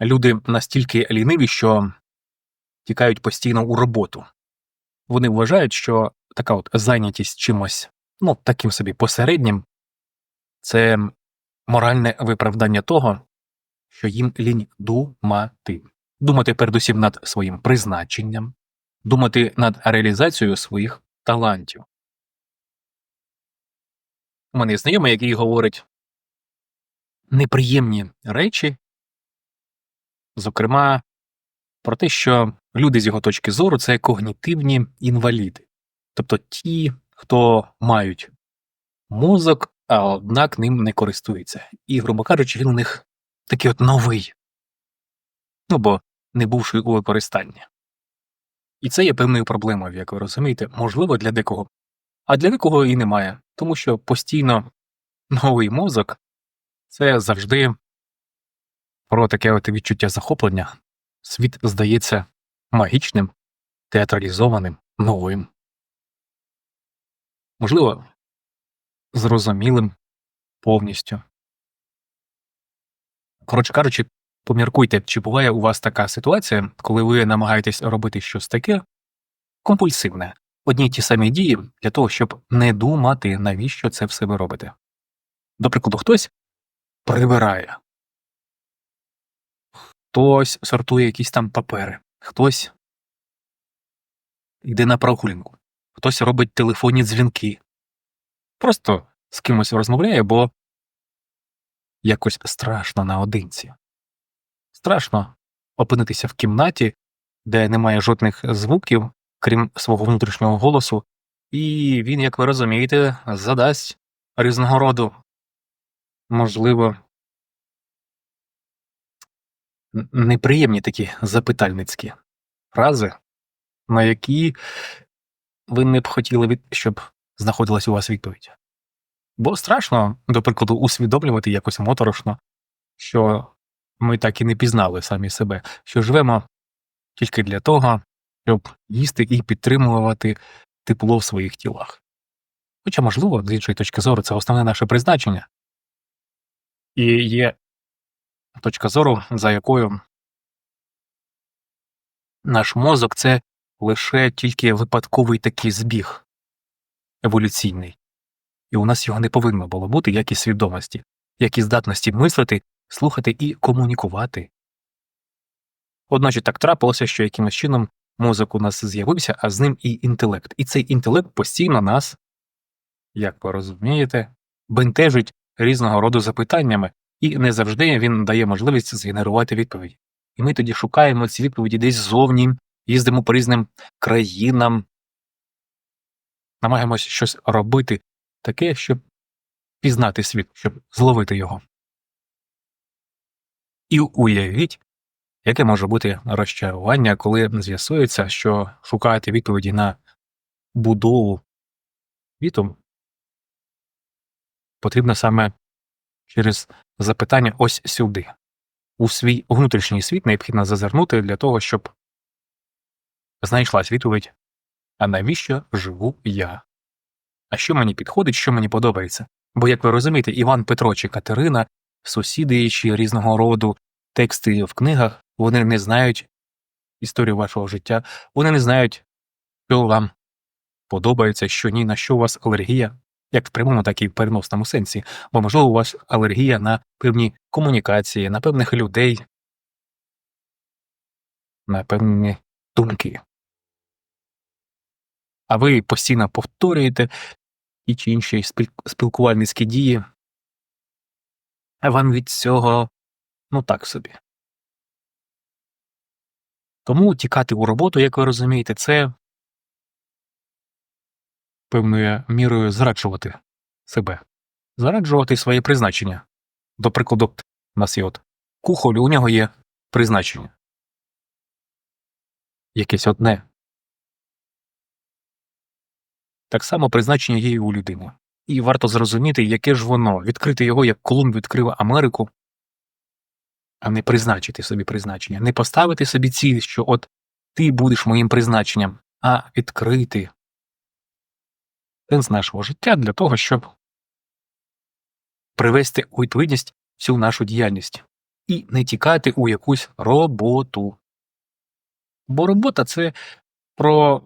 Люди настільки ліниві, що тікають постійно у роботу. Вони вважають, що така от зайнятість чимось, ну, таким собі посереднім, це моральне виправдання того, що їм лінь думати. Думати передусім над своїм призначенням, думати над реалізацією своїх талантів. У мене є знайомий, який говорить неприємні речі, зокрема, про те, що люди з його точки зору це когнітивні інваліди, тобто ті, хто мають мозок, а однак ним не користується. І, грубо кажучи, він у них такий от новий, ну бо не бувши у використанні. І це є певною проблемою, як ви розумієте, можливо, для декого, а для декого і немає, тому що постійно новий мозок це завжди про таке от відчуття захоплення. Світ здається магічним, театралізованим, новим. Можливо, зрозумілим повністю. Коротше кажучи, поміркуйте, чи буває у вас така ситуація, коли ви намагаєтесь робити щось таке компульсивне, одні й ті самі дії для того, щоб не думати, навіщо це все ви робите. До прикладу, хтось прибирає, хтось сортує якісь там папери, хтось йде на прогулянку, хтось робить телефонні дзвінки. Просто з кимось розмовляє, бо якось страшно наодинці. Страшно опинитися в кімнаті, де немає жодних звуків, крім свого внутрішнього голосу, і він, як ви розумієте, задасть різного роду, можливо, неприємні такі запитальницькі фрази, на які ви не б хотіли, щоб знаходилась у вас відповідь. Бо страшно, до прикладу, усвідомлювати якось моторошно, що ми так і не пізнали самі себе, що живемо тільки для того, щоб їсти і підтримувати тепло в своїх тілах. Хоча, можливо, з іншої точки зору, це основне наше призначення. І є точка зору, за якою наш мозок це лише тільки випадковий такий збіг еволюційний. І у нас його не повинно було бути, як і свідомості, як і здатності мислити, слухати і комунікувати. Одначе так трапилося, що якимось чином мозок у нас з'явився, а з ним і інтелект. І цей інтелект постійно нас, як ви розумієте, бентежить різного роду запитаннями, і не завжди він дає можливість згенерувати відповіді. І ми тоді шукаємо ці відповіді десь ззовні, їздимо по різним країнам, намагаємося щось робити таке, щоб пізнати світ, щоб зловити його. І уявіть, яке може бути розчарування, коли з'ясується, що шукаєте відповіді на будову світу потрібно саме через запитання ось сюди. У свій внутрішній світ необхідно зазирнути для того, щоб знайшлась відповідь А навіщо живу я? А що мені підходить, що мені подобається? Бо, як ви розумієте, Іван Петро чи Катерина, сусіди чи різного роду тексти в книгах, вони не знають історію вашого життя, вони не знають, що вам подобається, що ні, на що у вас алергія, як в прямому, так і в переносному сенсі, бо, можливо, у вас алергія на певні комунікації, на певних людей, на певні думки. А ви постійно повторюєте ті чи інші спілкувальницькі дії, а вам від цього ну так собі. Тому тікати у роботу, як ви розумієте, це певною мірою зраджувати себе, зраджувати своє призначення. До прикладу, у нас є от кухоль, у нього є призначення. Якесь одне. Так само призначення є і у людини. І варто зрозуміти, яке ж воно, відкрити його, як Колумб відкрив Америку, а не призначити собі призначення, не поставити собі ціль, що от ти будеш моїм призначенням, а відкрити сенс нашого життя для того, щоб привести у відповідність всю нашу діяльність. і не тікати у якусь роботу. Бо робота це про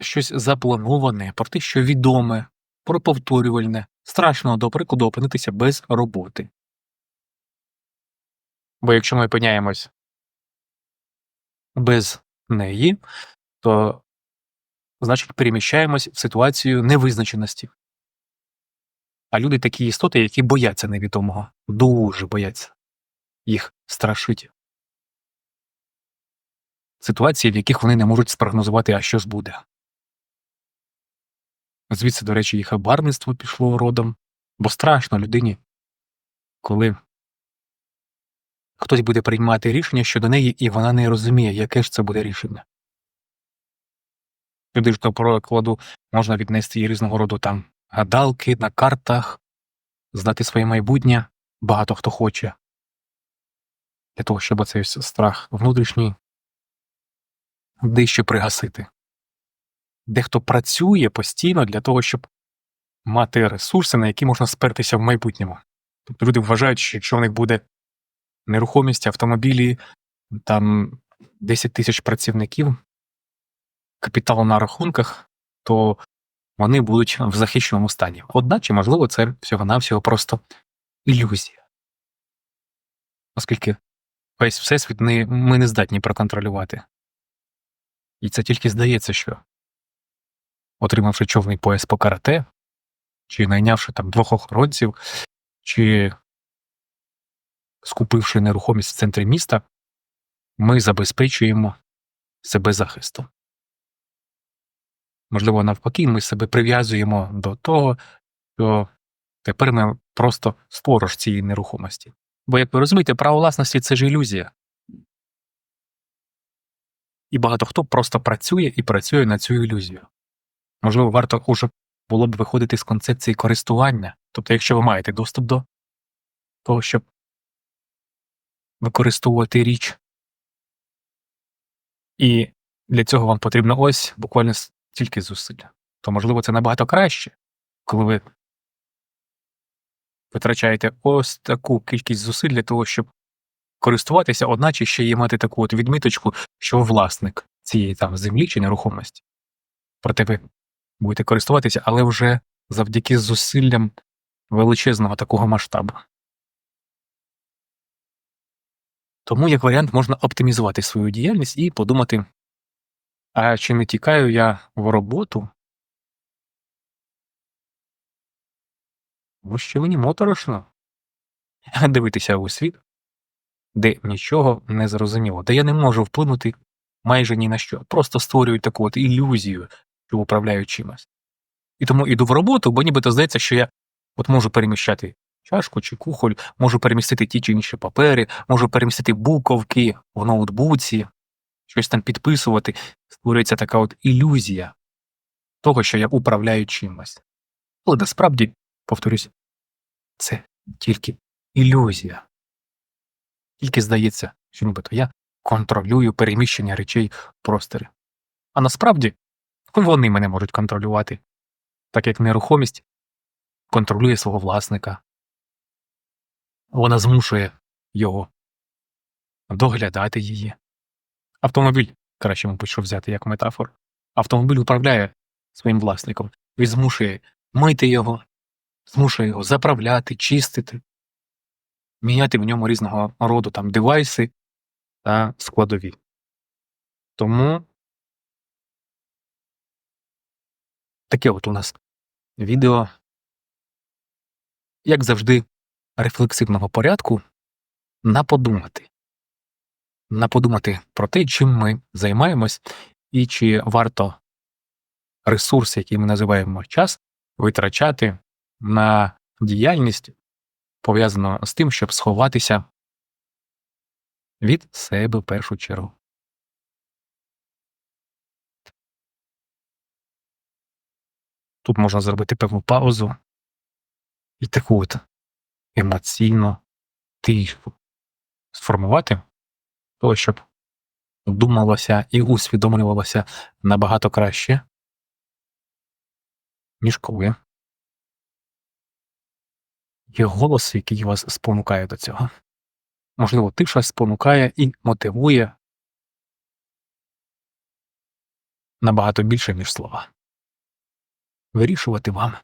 щось заплановане, про те, що відоме, про повторювальне. Страшно, до прикладу, опинитися без роботи. Бо якщо ми опиняємось без неї, то значить переміщаємось в ситуацію невизначеності. А люди такі істоти, які бояться невідомого, дуже бояться. Їх страшить. Ситуації, в яких вони не можуть спрогнозувати, а що ж буде. Звідси, до речі, і хабарництво пішло родом, бо страшно людині, коли хтось буде приймати рішення щодо неї, і вона не розуміє, яке ж це буде рішення. Сюди ж до прикладу можна віднести і різного роду там гадалки на картах, знати своє майбутнє багато хто хоче. Для того, щоб цей страх внутрішній дещо пригасити. Дехто працює постійно для того, щоб мати ресурси, на які можна спертися в майбутньому. Тобто люди вважають, що якщо в них буде нерухомість, автомобілі, там 10 тисяч працівників, капітал на рахунках, то вони будуть в захищеному стані. Одначе, можливо, це всього-навсього просто ілюзія. Оскільки весь всесвіт не, ми не здатні проконтролювати. І це тільки здається, що, отримавши човний пояс по карате, чи найнявши там двох охоронців, чи скупивши нерухомість в центрі міста, ми забезпечуємо себе захистом. Можливо, навпаки, ми себе прив'язуємо до того, що тепер ми просто сторож цієї нерухомості. Бо, як ви розумієте, право власності це ж ілюзія. І багато хто просто працює і працює на цю ілюзію. Можливо, варто уже було б виходити з концепції користування. Тобто, якщо ви маєте доступ до того, щоб використовувати річ, і для цього вам потрібно ось буквально стільки зусиль, то можливо це набагато краще, коли ви витрачаєте ось таку кількість зусиль для того, щоб користуватися, одначе ще й мати таку от відміточку, що власник цієї там землі чи нерухомості. Проте ви будете користуватися, але вже завдяки зусиллям величезного такого масштабу. Тому, як варіант, можна оптимізувати свою діяльність і подумати, а чи не тікаю я в роботу? Бо що мені моторошно дивитися у світ, де нічого не зрозуміло, де я не можу вплинути майже ні на що. Просто створюю таку от ілюзію, що управляю чимось. І тому іду в роботу, бо нібито здається, що я от можу переміщати чашку чи кухоль, можу перемістити ті чи інші папери, можу перемістити буковки в ноутбуці, щось там підписувати. Створюється така от ілюзія того, що я управляю чимось. Але насправді, повторюсь, це тільки ілюзія. Тільки здається, що нібито я контролюю переміщення речей в просторі. А насправді вони мене можуть контролювати, так як нерухомість контролює свого власника. Вона змушує його доглядати її. Автомобіль, краще ми почав взяти як метафор. Автомобіль управляє своїм власником, він змушує мити його, змушує його заправляти, чистити, міняти в ньому різного роду там девайси та складові. Тому таке от у нас відео, як завжди, рефлексивного порядку на подумати. На подумати про те, чим ми займаємось, і чи варто ресурс, який ми називаємо час, витрачати на діяльність, пов'язану з тим, щоб сховатися від себе в першу чергу. Тут можна зробити певну паузу і таку от емоційно тишу сформувати, того, щоб думалося і усвідомлювалося набагато краще, ніж коли є голос, який вас спонукає до цього. Можливо, тиша спонукає і мотивує набагато більше, ніж слова. Вирішувати вам.